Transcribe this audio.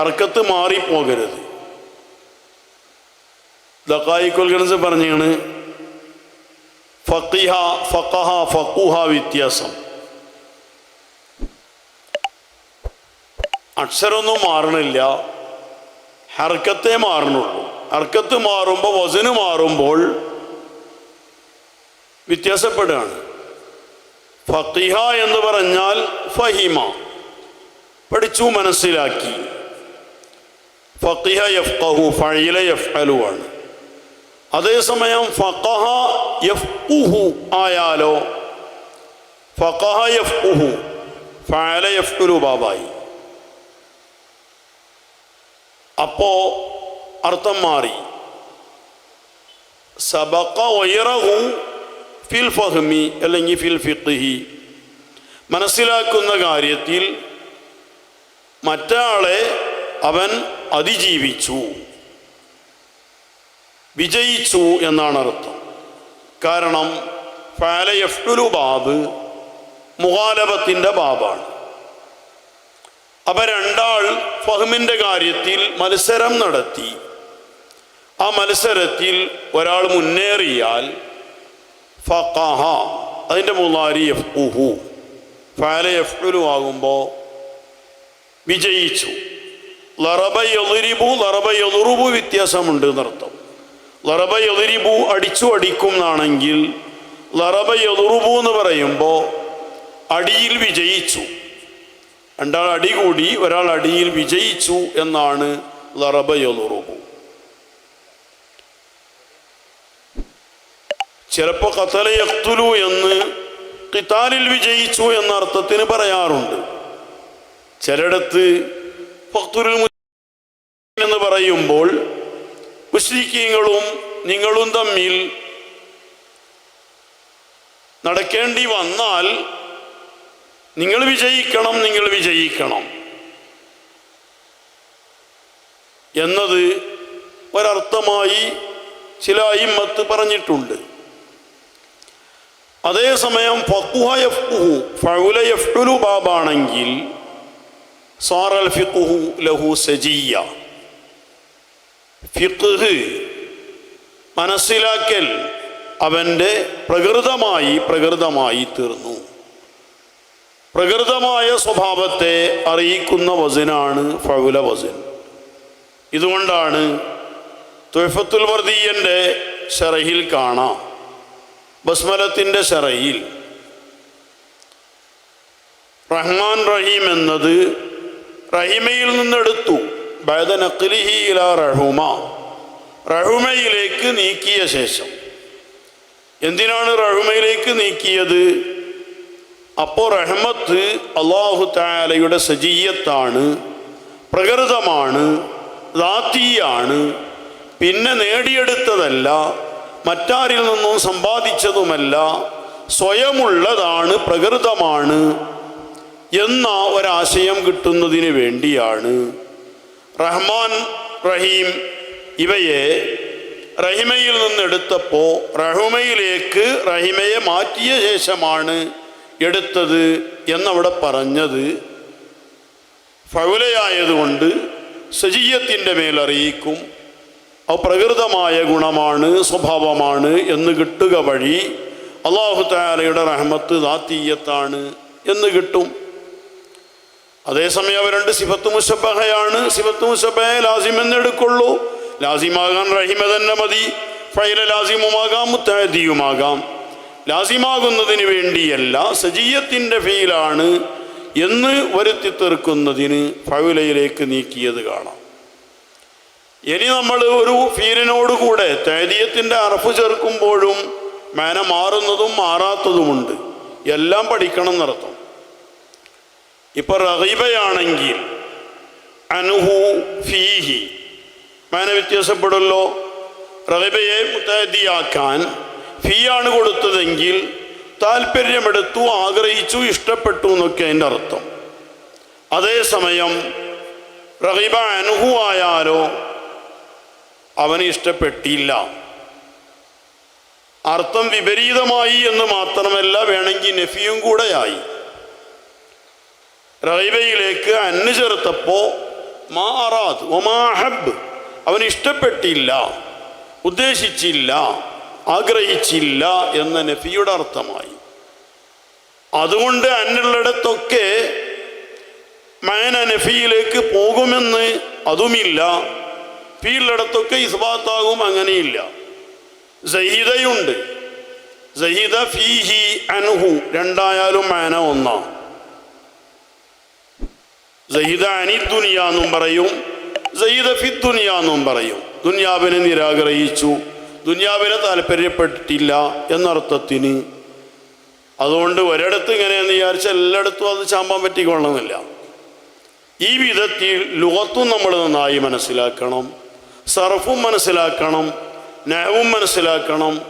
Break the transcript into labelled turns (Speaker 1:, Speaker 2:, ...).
Speaker 1: ഹർക്കത്ത് മാറിപ്പോകരുത്. ദക്കായിക്കോൽ goodness പറഞ്ഞാണ് ഫക്കിഹ ഫക്കഹ ഫക്കുഹ വ്യത്യാസം. അക്ഷരമൊന്നും മാറണില്ല ഹർക്കത്തെ മാറണുള്ളൂ. ഹർക്കത്ത് മാറുമ്പോൾ വസന് മാറുമ്പോൾ വ്യത്യാസപ്പെടുകയാണ്. ഫക്കിഹ എന്ന് പറഞ്ഞാൽ ഫഹിമ. പഠിച്ചു മനസ്സിലാക്കി. ഫക്കിഹ യഫ്കഹു ഫഴില യഫ്അലു ആണ് അതേസമയം ഫഖഹ യഫ്ഉഹു ആയാലോ? ഫഖഹ യഫ്ഉഹു ഫഅല യഫ്ഉലു ബാബായി. അപ്പോ അർത്ഥം മാറി. സബഖ വൈറഹു ഫിൽ ഫഹ്മി അല്ലെങ്കിൽ ഫിൽ ഫിഖ്ഹി. മനസ്സിലാക്കുന്ന കാര്യത്തിൽ മറ്റാളെ അവൻ അതിജീവിച്ചു. വിജയിച്ചു എന്നാണ് അർത്ഥം. കാരണം ഫാലയഫ്ലുലു ബാബ് മുഹാലബത്തിന്റെ ബാബാണ്. അവ രണ്ടാൾ ഫഹ്മിന്റെ കാര്യത്തിൽ മത്സരം നടത്തി. ആ മത്സരത്തിൽ ഒരാൾ മുന്നേറിയാൽ ഫഹ അതിന്റെ മൂന്നാരി എഫ് ഉഹു ഫാല ആകുമ്പോൾ വിജയിച്ചു. ലറബ ലറബയൊലുറുബു വ്യത്യാസമുണ്ട് എന്നർത്ഥം. ലറബ എതിരിബു അടിച്ചു അടിക്കും എന്നാണെങ്കിൽ ലറബ എതിറുബു എന്ന് പറയുമ്പോൾ അടിയിൽ വിജയിച്ചു. രണ്ടാൾ അടി കൂടി ഒരാൾ അടിയിൽ വിജയിച്ചു എന്നാണ് ലറബ എതിറുബു ചിലപ്പോൾ കത്തല യക്തുലു എന്ന് കിത്താലിൽ വിജയിച്ചു എന്ന അർത്ഥത്തിന് പറയാറുണ്ട്. ചിലയിടത്ത് എന്ന് പറയുമ്പോൾ മുസ്ലിക്കീങ്ങളും നിങ്ങളും തമ്മിൽ നടക്കേണ്ടി വന്നാൽ നിങ്ങൾ വിജയിക്കണം നിങ്ങൾ വിജയിക്കണം എന്നത് ഒരർത്ഥമായി ചില അയിമത്ത് പറഞ്ഞിട്ടുണ്ട്. അതേസമയം ഫക്കുഹ യഫ്കുഹു ഫൗല യഫ്ഉലു ബാബാണെങ്കിൽ ലഹു സജിയ മനസ്സിലാക്കൽ അവന്റെ പ്രകൃതമായി പ്രകൃതമായി തീർന്നു. പ്രകൃതമായ സ്വഭാവത്തെ അറിയിക്കുന്ന വസനാണ് ഫൗല വസൻ. ഇതുകൊണ്ടാണ് തൊയ്ഫത്തുൽ വർദീയന്റെ ഷറഹിൽ കാണാം. ബസ്മലത്തിന്റെ ഷറയിൽ റഹ്മാൻ റഹീം എന്നത് റഹിമയിൽ നിന്നെടുത്തു. ബൈദ നഖ്ലിഹി ഇല റഹുമ. റഹുമയിലേക്ക് നീക്കിയ ശേഷം. എന്തിനാണ് റഹുമയിലേക്ക് നീക്കിയത്? അപ്പോൾ റഹ്മത്ത് അള്ളാഹു താലയുടെ സജീയത്താണ് പ്രകൃതമാണ് ദാത്തീയാണ് പിന്നെ നേടിയെടുത്തതല്ല മറ്റാരിൽ നിന്നും സമ്പാദിച്ചതുമല്ല സ്വയമുള്ളതാണ് പ്രകൃതമാണ്. എന്ന ഒരാശയം കിട്ടുന്നതിന് വേണ്ടിയാണ്. റഹ്മാൻ റഹീം ഇവയെ റഹിമയിൽ നിന്നെടുത്തപ്പോൾ റഹുമയിലേക്ക് റഹിമയെ മാറ്റിയ ശേഷമാണ് എടുത്തത് എന്നവിടെ പറഞ്ഞത്. ഫൗലയായതുകൊണ്ട് സജീയത്തിന്റെ മേലറിയിക്കും. അത് പ്രകൃതമായ ഗുണമാണ് സ്വഭാവമാണ് എന്ന് കിട്ടുക വഴി അള്ളാഹു താലയുടെ റഹ്മത്ത് ദാത്തീയത്താണ് എന്ന് കിട്ടും. അതേസമയം അവ രണ്ട് സിഫത്ത് സിഫത്തു സിഫത്ത് മുഷബഹയെ ലാസിം എന്നെടുക്കുള്ളൂ ലാസിമാകാൻ റഹിമ തന്നെ മതി. ഫൈല ലാസിമുമാകാം മുത്തഹദിയുമാകാം ലാസിമാകുന്നതിന് വേണ്ടിയല്ല സജീയത്തിന്റെ ഫീലാണ് എന്ന് വരുത്തി തീർക്കുന്നതിന് ഫൗലയിലേക്ക് നീക്കിയത് കാണാം. ഇനി നമ്മൾ ഒരു ഫീലിനോടുകൂടെ തേദീയത്തിന്റെ അറഫ് ചേർക്കുമ്പോഴും മേന മാറുന്നതും മാറാത്തതുമുണ്ട്. എല്ലാം പഠിക്കണം എന്നർത്ഥം. ഇപ്പൊ റഹീബയാണെങ്കിൽ അനുഹു ഫീഹി. മാന വ്യത്യാസപ്പെടുമല്ലോ? റഹീബയെ മുത്തഹദിയാക്കാൻ ഫീ ആണ് കൊടുത്തതെങ്കിൽ താല്പര്യമെടുത്തു ആഗ്രഹിച്ചു ഇഷ്ടപ്പെട്ടു എന്നൊക്കെ അതിന്റെ അർത്ഥം. അതേസമയം റഹീബ അനുഹു ആയാലോ അവന് ഇഷ്ടപ്പെട്ടില്ല. അർത്ഥം വിപരീതമായി എന്ന് മാത്രമല്ല വേണമെങ്കിൽ നഫിയും കൂടെയായി. റൈബയിലേക്ക് അന്ന് മാറാത്. ഒമാഹബ് അവൻ ഇഷ്ടപ്പെട്ടില്ല ഉദ്ദേശിച്ചില്ല ആഗ്രഹിച്ചില്ല എന്ന നഫിയുടെ അർത്ഥമായി. അതുകൊണ്ട് അന്നുള്ളിടത്തൊക്കെ മയന നഫിയിലേക്ക് പോകുമെന്ന് അതുമില്ല. ഫീലിടത്തൊക്കെ ഇസ്ബാത്താകും അങ്ങനെയില്ല. സഹീദയുണ്ട്. സഹീദ ഫീഹി അൻഹു. രണ്ടായാലും മയന ഒന്നാം അനി ദുനിയാന്നും പറയും. സഹീദ ഫി ദുനിയാന്നും പറയും. ദുനിയാവിനെ നിരാഗ്രഹിച്ചു ദുനിയാവിനെ താല്പര്യപ്പെട്ടിട്ടില്ല എന്നർത്ഥത്തിന്. അതുകൊണ്ട് ഒരിടത്ത് ഇങ്ങനെയെന്ന് വിചാരിച്ച എല്ലായിടത്തും അത് ചാമ്പാൻ പറ്റിക്കൊള്ളണമെന്നില്ല. ഈ വിധത്തിൽ ലുഹത്തും നമ്മൾ നന്നായി മനസ്സിലാക്കണം. സർഫും മനസ്സിലാക്കണം. നയവും മനസ്സിലാക്കണം.